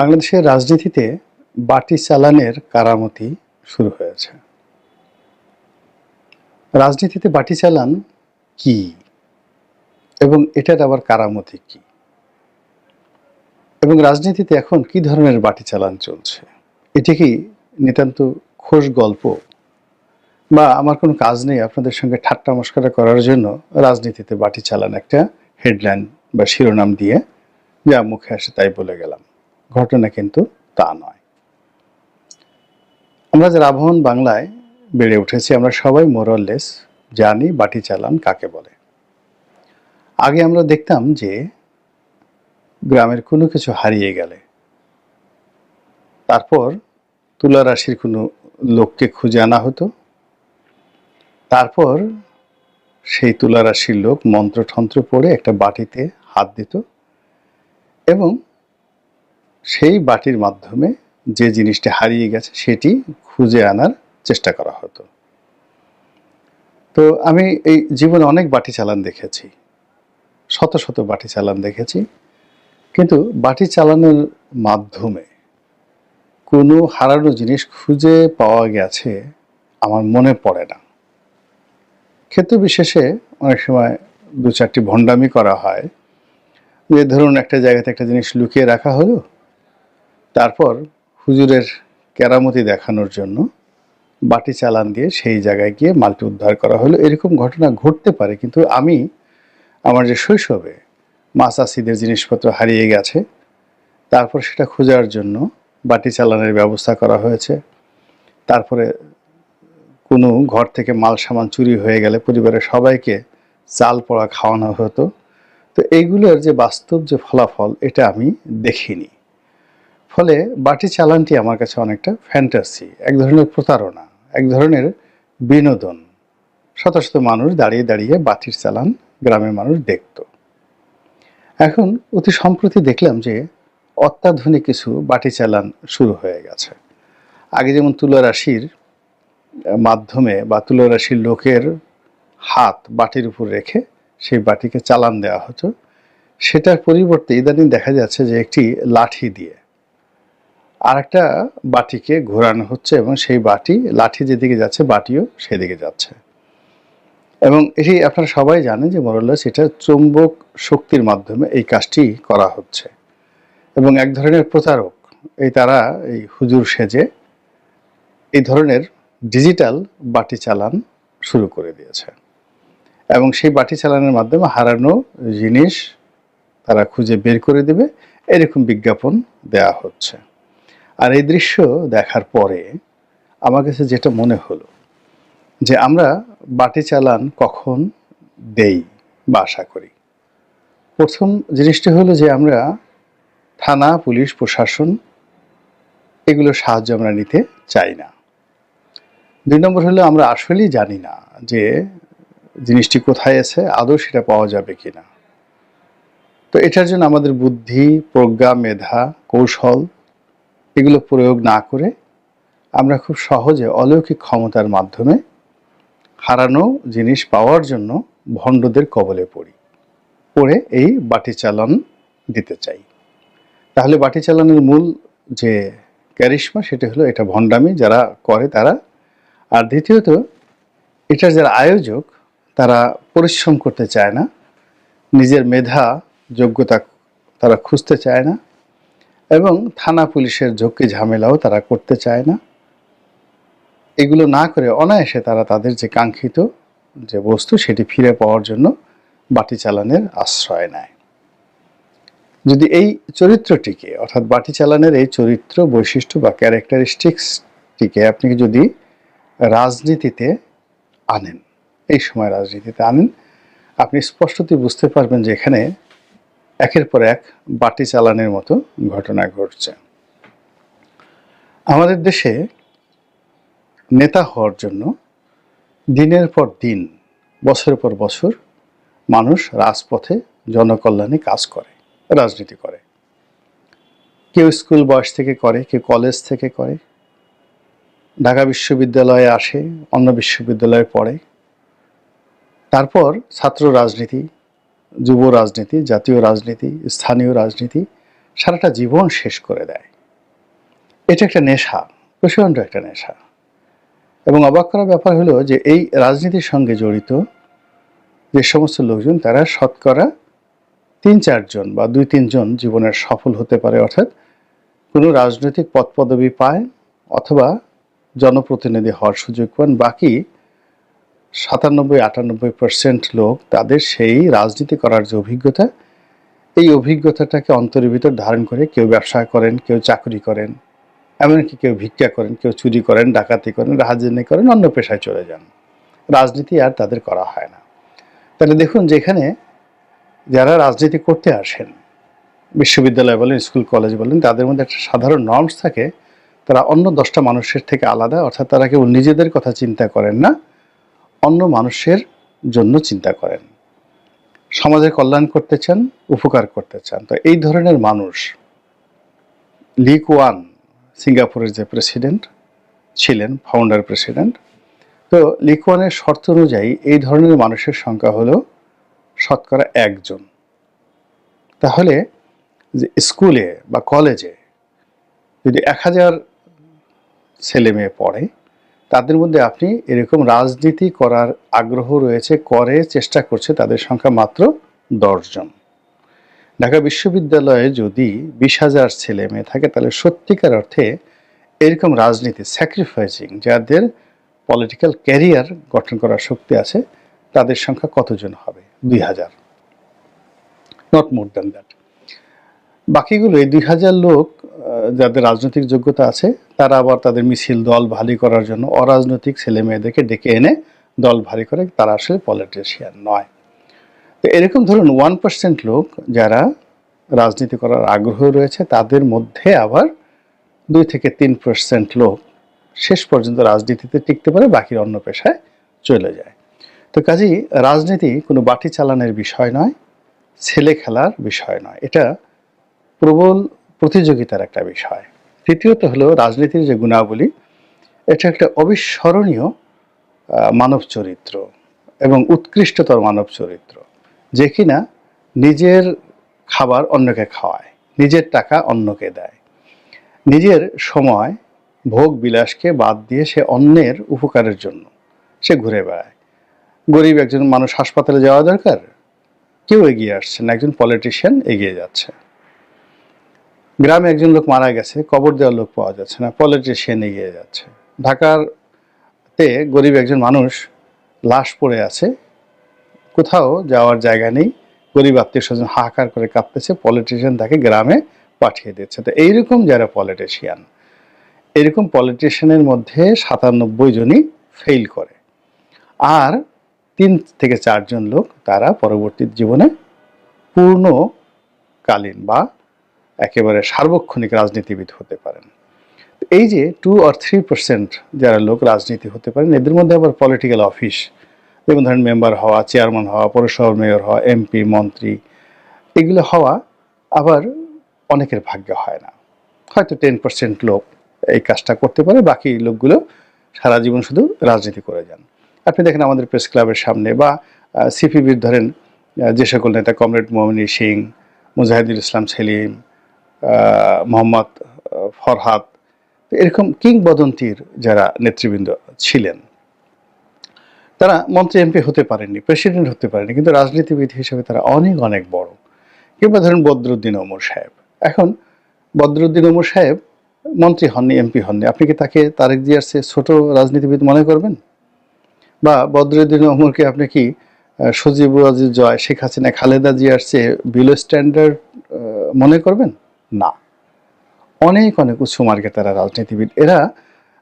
বাংলাদেশের রাজনীতিতে বাটি চালানের কারামতি শুরু হয়েছে। রাজনীতিতে বাটি চালান কি? এবং এটার আবার কারামতি কি? এবং রাজনীতিতে এখন কি ধরনের বাটি চালান চলছে? এটি কি নিতান্ত খোশ গল্প? বা আমার কোনো কাজ নেই আপনাদের সঙ্গে ঠাট্টা মস্করা করার জন্য রাজনীতিতে বাটি চালান একটা হেডলাইন বা শিরোনাম দিয়ে যা মুখে আসে তাই বলে গেলাম। ঘটনা কিন্তু তা নয়। আমরা যারা আবহন বাংলায় বেড়ে উঠেছি, আমরা সবাই মোরললেস জানি বাটি চালান কাকে বলে। আগে আমরা দেখতাম যে গ্রামের কোনো কিছু হারিয়ে গেলে, তারপর তুলা রাশির কোনো লোককে খুঁজে আনা হতো, তারপর সেই তুলা রাশির লোক মন্ত্রতন্ত্র পড়ে একটা বাটিতে হাত দিত এবং সেই বাটির মাধ্যমে যে জিনিসটি হারিয়ে গেছে সেটি খুঁজে আনার চেষ্টা করা হতো। তো আমি এই জীবনে অনেক বাটি চালান দেখেছি, শত শত বাটি চালান দেখেছি। কিন্তু বাটি চালানোর মাধ্যমে কোনো হারানো জিনিস খুঁজে পাওয়া গেছে আমার মনে পড়ে না। ক্ষেত্র বিশেষে অনেক সময় দু চারটি ভণ্ডামি করা হয়। যে ধরুন একটা জায়গাতে একটা জিনিস লুকিয়ে রাখা হলো তারপর হুজুরের কেরামতি দেখানোর জন্য বাটি চালান দিয়ে সেই জায়গায় গিয়ে মালটি উদ্ধার করা হলো। এরকম ঘটনা ঘটতে পারে, কিন্তু আমি আমার যে শৈশবে মাসাসিদের জিনিসপত্র হারিয়ে গেছে, তারপর সেটা খোঁজার জন্য বাটি চালানের ব্যবস্থা করা হয়েছে। তারপরে কোনো ঘর থেকে মাল সামান চুরি হয়ে গেলে পরিবারের সবাইকে চাল পড়া খাওয়ানো হতো। তো এইগুলোর যে বাস্তব যে ফলাফল, এটা আমি দেখিনি। ফলে বাটি চালানটি আমার কাছে অনেকটা ফ্যান্টাসি এক ধরনের প্রতারণা, এক ধরনের বিনোদন। শত শত মানুষ দাঁড়িয়ে দাঁড়িয়ে বাটির চালান গ্রামের মানুষ দেখত। এখন অতি সম্প্রতি দেখলাম যে অত্যাধুনিক কিছু বাটি চালান শুরু হয়ে গেছে। আগে যেমন তুলা রাশির মাধ্যমে বা তুলা রাশির লোকের হাত বাটির উপর রেখে সেই বাটিকে চালান দেওয়া হতো, সেটার পরিবর্তে ইদানিং দেখা যাচ্ছে যে একটি লাঠি দিয়ে আর একটা বাটিকে ঘোরানো হচ্ছে এবং সেই বাটি লাঠি যেদিকে যাচ্ছে, বাটিও সেদিকে যাচ্ছে। এবং এটি আপনারা সবাই জানেন যে মোরল্লাস এটা চৌম্বক শক্তির মাধ্যমে এই কাজটি করা হচ্ছে। এবং এক ধরনের প্রতারক, এই তারা, এই হুজুর সেজে এই ধরনের ডিজিটাল বাটি চালান শুরু করে দিয়েছে। এবং সেই বাটি চালানের মাধ্যমে হারানো জিনিস তারা খুঁজে বের করে দেবে। এরকম বিজ্ঞাপন দেয়া হচ্ছে। আর এই দৃশ্য দেখার পরে আমার কাছে যেটা মনে হলো, যে আমরা বাটি চালান কখন দেই বা আশা করি। প্রথম জিনিসটি হলো যে আমরা থানা, পুলিশ, প্রশাসন এগুলো সাহায্য আমরা নিতে চাই না। দুই নম্বর হলো আমরা আসলেই জানি না যে জিনিসটি কোথায় আছে, আদৌ সেটা পাওয়া যাবে কিনা। তো এটার জন্য আমাদের বুদ্ধি, প্রজ্ঞা, মেধা, কৌশল এগুলো প্রয়োগ না করে আমরা খুব সহজে অলৌকিক ক্ষমতার মাধ্যমে হারানো জিনিস পাওয়ার জন্য ভণ্ডদের কবলে পড়ি। পড়ে এই বাটি চালান দিতে চাই। তাহলে বাটি চালানের মূল যে ক্যারিশমা সেটা হলো এটা ভণ্ডামি যারা করে তারা। আর দ্বিতীয়ত, এটার যারা আয়োজক তারা পরিশ্রম করতে চায় না। নিজের মেধা, যোগ্যতা তারা খুঁজতে চায় না। এবং থানা পুলিশের ঝক্কি ঝামেলাও তারা করতে চায় না। এগুলো না করে অনায়াসে তারা তাদের যে কাঙ্ক্ষিত যে বস্তু সেটি ফিরে পাওয়ার জন্য বাটি চালানের আশ্রয় নেয়। যদি এই চরিত্রটিকে, অর্থাৎ বাটি চালানের এই চরিত্র বৈশিষ্ট্য বা ক্যারেক্টারিস্টিক্সটিকে আপনি যদি রাজনীতিতে আনেন, এই সময় রাজনীতিতে আনেন, আপনি স্পষ্টতই বুঝতে পারবেন যে এখানে একের পর এক বাটি চালানের মতো ঘটনা ঘটছে। আমাদের দেশে নেতা হওয়ার জন্য দিনের পর দিন, বছরের পর বছর মানুষ রাজপথে জনকল্যাণে কাজ করে, রাজনীতি করে। কেউ স্কুল বয়স থেকে করে, কেউ কলেজ থেকে করে, ঢাকা বিশ্ববিদ্যালয়ে আসে, অন্য বিশ্ববিদ্যালয়ে পড়ে। তারপর ছাত্র রাজনীতি যুব রাজনীতি, জাতীয় রাজনীতি, স্থানীয় রাজনীতি সারাটা জীবন শেষ করে দেয়। এটা একটা নেশা, প্রচণ্ড একটা নেশা। এবং অবাক করার ব্যাপার হলো যে এই রাজনীতির সঙ্গে জড়িত যে সমস্ত লোকজন, তারা শতকরা তিন চারজন বা দুই তিনজন জীবনের সফল হতে পারে, অর্থাৎ কোনো রাজনৈতিক পদ পদবি পায় অথবা জনপ্রতিনিধি হওয়ার সুযোগ পান। বাকি সাতানব্বই, আটানব্বই পার্সেন্ট লোক তাদের সেই রাজনীতি করার যে অভিজ্ঞতা, এই অভিজ্ঞতাটাকে অন্তরের ভিতর ধারণ করে কেউ ব্যবসা করেন, কেউ চাকরি করেন, এমনকি কেউ ভিক্ষা করেন, কেউ চুরি করেন, ডাকাতি করেন রাজনীতি করেন, অন্য পেশায় চলে যান। রাজনীতি আর তাদের করা হয় না। তাহলে দেখুন যেখানে যারা রাজনীতি করতে আসেন, বিশ্ববিদ্যালয় বলেন, স্কুল, কলেজ বলেন, তাদের মধ্যে একটা সাধারণ নর্মস থাকে। তারা অন্য দশটা মানুষের থেকে আলাদা, অর্থাৎ তারা কেউ নিজেদের কথা চিন্তা করেন না। অন্য মানুষের জন্য চিন্তা করেন। সমাজের কল্যাণ করতে চান, উপকার করতে চান। তো এই ধরনের মানুষ লিক ওয়ান সিঙ্গাপুরের যে প্রেসিডেন্ট ছিলেন ফাউন্ডার প্রেসিডেন্ট তো লিক ওয়ানের শর্ত অনুযায়ী এই ধরনের মানুষের সংখ্যা হলো শতকরা একজন। তাহলে যে স্কুলে বা কলেজে যদি এক হাজার ছেলে মেয়ে পড়ে তাদের মধ্যে আপনি এরকম রাজনীতি করার আগ্রহ রয়েছে, করে, চেষ্টা করছে, তাদের সংখ্যা মাত্র দশজন ঢাকা বিশ্ববিদ্যালয়ে যদি বিশ হাজার ছেলে মেয়ে থাকে, তাহলে সত্যিকার অর্থে এরকম রাজনীতি স্যাক্রিফাইসিং যাদের পলিটিক্যাল ক্যারিয়ার গঠন করার শক্তি আছে, তাদের সংখ্যা কতজন হবে? দুই হাজার। নট মোর দ্যান দ্যাট বাকিগুলো, এই দুই হাজার লোক যাদের রাজনৈতিক যোগ্যতা আছে, তারা আবার তাদের মিছিল দল ভারী করার জন্য অরাজনৈতিক ছেলে মেয়েদেরকে ডেকে এনে দল ভারী করে তারা আসলে পলিটিশিয়ান নয়। তো এরকম ধরুন ওয়ান পার্সেন্ট লোক যারা রাজনীতি করার আগ্রহ রয়েছে, তাদের মধ্যে আবার দুই থেকে তিন পার্সেন্ট লোক শেষ পর্যন্ত রাজনীতিতে টিকতে পারে, বাকির অন্য পেশায় চলে যায়। তো কাজেই রাজনীতি কোনো বাটি চালানের বিষয় নয়, ছেলে খেলার বিষয় নয়। এটা প্রবল প্রতিযোগিতার একটা বিষয়। তৃতীয়ত হলো রাজনীতির যে গুণাবলী, এটা একটা অবিস্মরণীয় মানব চরিত্র এবং উৎকৃষ্টতর মানব চরিত্র। যে কিনা নিজের খাবার অন্যকে খাওয়ায়, নিজের টাকা অন্যকে দেয়। নিজের সময়, ভোগ বিলাসকে বাদ দিয়ে সে অন্যের উপকারের জন্য সে ঘুরে বেড়ায়। গরিব একজন মানুষ হাসপাতালে যাওয়া দরকার? কেউ এগিয়ে আসছেন একজন পলিটিশিয়ান এগিয়ে যাচ্ছে। গ্রামে একজন লোক মারা গেছে, কবর দেওয়ার লোক পাওয়া যাচ্ছে না, পলিটিশিয়ান এগিয়ে যাচ্ছে। ঢাকার তে গরিব একজন মানুষ লাশ পড়ে আছে, কোথাও যাওয়ার জায়গা নেই, গরিব আত্মীয় স্বজন হাহাকার করে কাঁপতেছে, পলিটিশিয়ান তাকে গ্রামে পাঠিয়ে দিচ্ছে। তো এইরকম যারা পলিটিশিয়ান এরকম পলিটিশিয়ানের মধ্যে সাতানব্বই জনই ফেল করে। আর তিন থেকে চারজন লোক তারা পরবর্তী জীবনে পূর্ণকালীন বা একেবারে সার্বক্ষণিক রাজনীতিবিদ হতে পারেন। এই যে টু অর থ্রি পার্সেন্ট যারা লোক রাজনীতি হতে পারেন, এদের মধ্যে আবার পলিটিক্যাল অফিস যেমন ধরেন মেম্বার হওয়া চেয়ারম্যান হওয়া, পৌরসভার মেয়র হওয়া এমপি মন্ত্রী, এগুলো হওয়া আবার অনেকের ভাগ্য হয় না। হয়তো টেন পার্সেন্ট লোক এই কাজটা করতে পারে, বাকি লোকগুলো সারা জীবন শুধু রাজনীতি করে যান। আপনি দেখেন আমাদের প্রেস ক্লাবের সামনে বা সিপিবির ধরেন যে সকল নেতা, কমরেড, মোমিনী সিং, মুজাহিদুল ইসলাম সেলিম মোহাম্মদ ফরহাদ, এরকম কিংবদন্তির যারা নেতৃবৃন্দ ছিলেন, তারা মন্ত্রী এমপি হতে পারেননি, প্রেসিডেন্ট হতে পারেনি কিন্তু রাজনীতিবিদ হিসেবে তারা অনেক অনেক বড়। কিংবা ধরেন বদরুদ্দিন ওমর সাহেব। এখন বদরুদ্দিন ওমর সাহেব মন্ত্রী হননি, এমপি হননি। আপনি কি তাকে তারেক জিয়ার চেয়ে ছোট রাজনীতিবিদ মনে করবেন? বা বদরুদ্দিন ওমরকে আপনি কি সজীব ওয়াজির জয়, শেখ হাসিনা, খালেদা জিয়ার চেয়ে বিলো স্ট্যান্ডার্ড মনে করবেন? না। অনেক অনেক উচ্চ মার্গে তারা রাজনীতিবিদ। এরা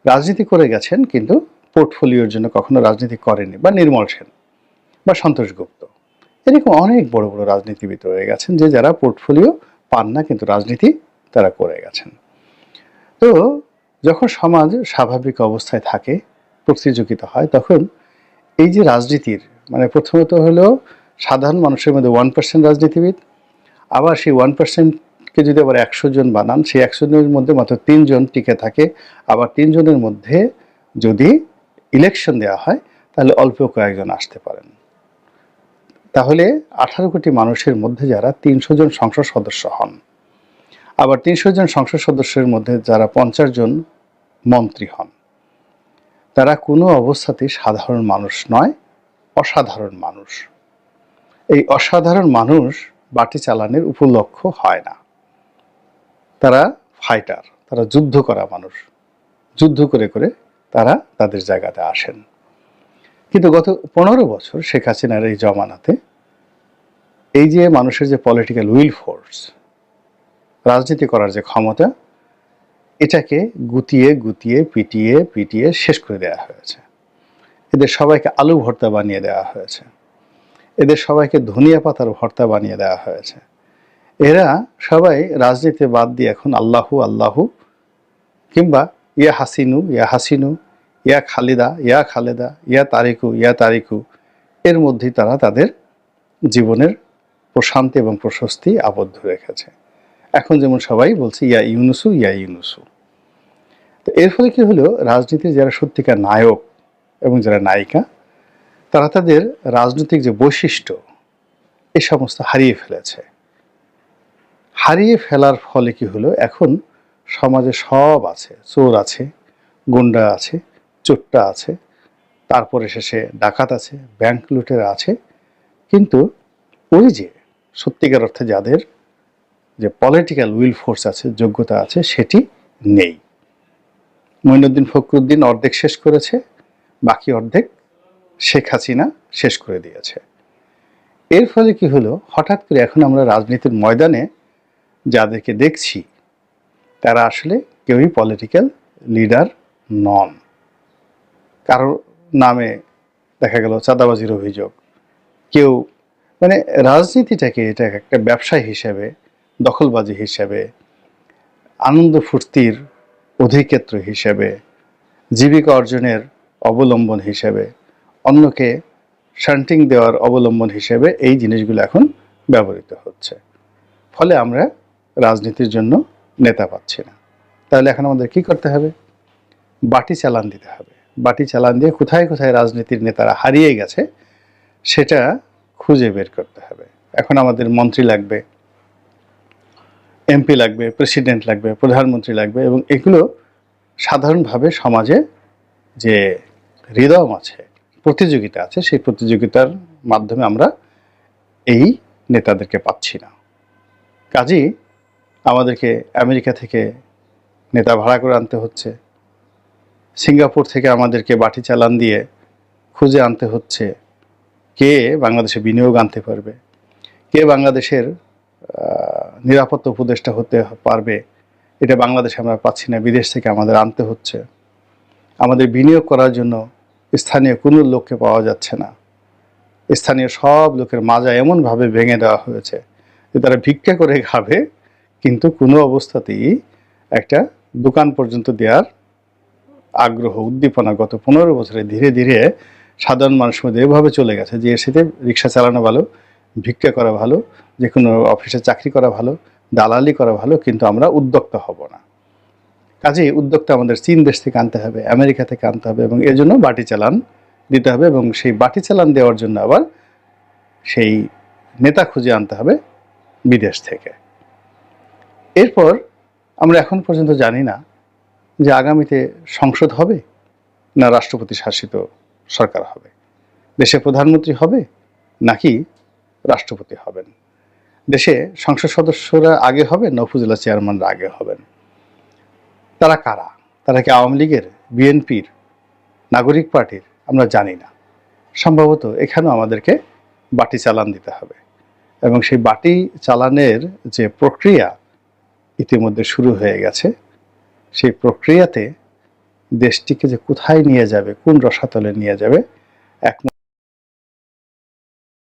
রাজনীতি করে গেছেন, কিন্তু পোর্টফোলিওর জন্য কখনো রাজনীতি করেনি বা নির্মল সেন, বা সন্তোষ গুপ্ত। এরকম অনেক বড় বড় রাজনীতিবিদ রয়ে গেছেন যে যারা পোর্টফোলিও পান না, কিন্তু রাজনীতি তারা করে গেছেন। তো যখন সমাজ স্বাভাবিক অবস্থায় থাকে, প্রতিযোগিতা হয়, তখন এই যে রাজনীতির মানে প্রথমত হলো সাধারণ মানুষের মধ্যে ওয়ান পার্সেন্ট রাজনীতিবিদ, আবার সেই ওয়ান পার্সেন্টকে যদি আবার একশো জন বানান, সেই একশো জনের মধ্যে মাত্র তিনজন টিকে থাকে। আবার তিনজনের মধ্যে যদি ইলেকশন দেওয়া হয়, তাহলে অল্প কয়েকজন আসতে পারেন। তাহলে আঠারো কোটি মানুষের মধ্যে যারা তিনশো জন সংসদ সদস্য হন, আবার তিনশো জন সংসদ সদস্যের মধ্যে যারা পঞ্চাশ জন মন্ত্রী হন, তারা কোনো অবস্থাতেই সাধারণ মানুষ নয়, অসাধারণ মানুষ। এই অসাধারণ মানুষ বাটি চালানের উপলক্ষ হয় না। তারা ফাইটার তারা যুদ্ধ করা মানুষ। যুদ্ধ করে করে তারা তাদের জায়গাতে আসেন। কিন্তু গত পনেরো বছর শেখ হাসিনার এই জমানাতে এই যে মানুষের যে পলিটিক্যাল উইল ফোর্স রাজনীতি করার যে ক্ষমতা, এটাকে গুতিয়ে গুতিয়ে পিটিয়ে পিটিয়ে শেষ করে দেওয়া হয়েছে। এদের সবাইকে আলু ভর্তা বানিয়ে দেওয়া হয়েছে। এদের সবাইকে ধনিয়া পাতার ভর্তা বানিয়ে দেওয়া হয়েছে। এরা সবাই রাজনীতি বাদ দিয়ে এখন আল্লাহু আল্লাহু কিংবা ইয়া হাসিনু ইয়া হাসিনু, ইয়া খালিদা, ইয়া খালেদা, ইয়া তারিকু ইয়া তারিকু এর মধ্যেই তারা তাদের জীবনের প্রশান্তি এবং প্রশস্তি আবদ্ধ রেখেছে। এখন যেমন সবাই বলছে, ইয়া ইউনুসু ইয়া ইউনুসু। তো এর ফলে কী হলো? রাজনীতির যারা সত্যিকার নায়ক এবং যারা নায়িকা, তারা তাদের রাজনৈতিক যে বৈশিষ্ট্য, এ সমস্ত হারিয়ে ফেলেছে। হারিয়ে ফেলার ফলে কি হলো? এখন সমাজে সব আছে, চোর আছে, গুন্ডা আছে, চোট্টা আছে, তারপরে শেষে ডাকাত আছে ব্যাংক লুটের আছে। কিন্তু ওই যে সত্যিকার অর্থে যাদের যে পলিটিক্যাল উইল ফোর্স আছে, যোগ্যতা আছে, সেটি নেই। মঈনুদ্দিন ফখরুদ্দিন অর্ধেক শেষ করেছে, বাকি অর্ধেক শেখ হাসিনা শেষ করে দিয়েছে। এর ফলে কি হলো? হঠাৎ করে এখন আমরা রাজনীতির ময়দানে যাদেরকে দেখছি, তারা আসলে কেউই পলিটিক্যাল লিডার নন। কারও নামে দেখা গেল চাঁদাবাজির অভিযোগ। কেউ মানে রাজনীতিটাকে এটা একটা ব্যবসা হিসেবে, দখলবাজি হিসেবে, আনন্দ ফুর্তির অধিক্ষেত্র হিসেবে, জীবিকা অর্জনের অবলম্বন হিসেবে, অন্যকে শান্টিং দেওয়ার অবলম্বন হিসেবে এই জিনিসগুলো এখন ব্যবহৃত হচ্ছে। ফলে আমরা রাজনীতির জন্য নেতা পাচ্ছি না। তাহলে এখন আমাদের কি করতে হবে? বাটি চালান দিতে হবে। বাটি চালান দিয়ে কোথায় কোথায় রাজনীতির নেতারা হারিয়ে গেছে, সেটা খুঁজে বের করতে হবে। এখন আমাদের মন্ত্রী লাগবে, এমপি লাগবে, প্রেসিডেন্ট লাগবে, প্রধানমন্ত্রী লাগবে এবং এগুলো সাধারণভাবে সমাজে যে হৃদয় আছে, প্রতিযোগিতা আছে, সেই প্রতিযোগিতার মাধ্যমে আমরা এই নেতাদেরকে পাচ্ছি না। কাজেই আমাদেরকে আমেরিকা থেকে নেতা ভাড়া করে আনতে হচ্ছে। সিঙ্গাপুর থেকে আমাদেরকে বাটি চালান দিয়ে খুঁজে আনতে হচ্ছে কে বাংলাদেশে বিনিয়োগ আনতে পারবে, কে বাংলাদেশের নিরাপত্তা উপদেষ্টা হতে পারবে, এটা বাংলাদেশে আমরা পাচ্ছি না, বিদেশ থেকে আমাদের আনতে হচ্ছে। আমাদের বিনিয়োগ করার জন্য স্থানীয় কোনো লোককে পাওয়া যাচ্ছে না। স্থানীয় সব লোকের মাজা এমনভাবে ভেঙে দেওয়া হয়েছে যে তারা ভিক্ষা করে খাবে কিন্তু কোনো অবস্থাতেই একটা দোকান পর্যন্ত দেওয়ার আগ্রহ, উদ্দীপনা গত পনেরো বছরে ধীরে ধীরে সাধারণ মানুষ মধ্যে এভাবে চলে গেছে যে এসেতে রিক্সা চালানো ভালো, ভিক্ষা করা ভালো, যে কোনো অফিসে চাকরি করা ভালো, দালালি করা ভালো, কিন্তু আমরা উদ্যোক্তা হব না। কাজেই উদ্যোক্তা আমাদের চীন দেশ থেকে আনতে হবে, আমেরিকা থেকে আনতে হবে এবং এর জন্য বাটি চালান দিতে হবে এবং সেই বাটি চালান দেওয়ার জন্য আবার সেই নেতা খুঁজে আনতে হবে বিদেশ থেকে। এরপর আমরা এখন পর্যন্ত জানি না যে আগামীতে সংসদ হবে না রাষ্ট্রপতি শাসিত সরকার হবে। দেশে প্রধানমন্ত্রী হবে নাকি রাষ্ট্রপতি হবেন? দেশে সংসদ সদস্যরা আগে হবে না উপজেলা চেয়ারম্যানরা আগে হবেন? তারা কারা? তারা কি আওয়ামী লীগের, বিএনপির, নাগরিক পার্টির? আমরা জানি না। সম্ভবত এখানেও আমাদেরকে বাটি চালান দিতে হবে। এবং সেই বাটি চালানের যে প্রক্রিয়া ইতিমধ্যে শুরু হয়ে গেছে। সেই প্রক্রিয়াতে দেশটিকে যে কোথায় নিয়ে যাবে, কোন রসাতলে নিয়ে যাবে, এক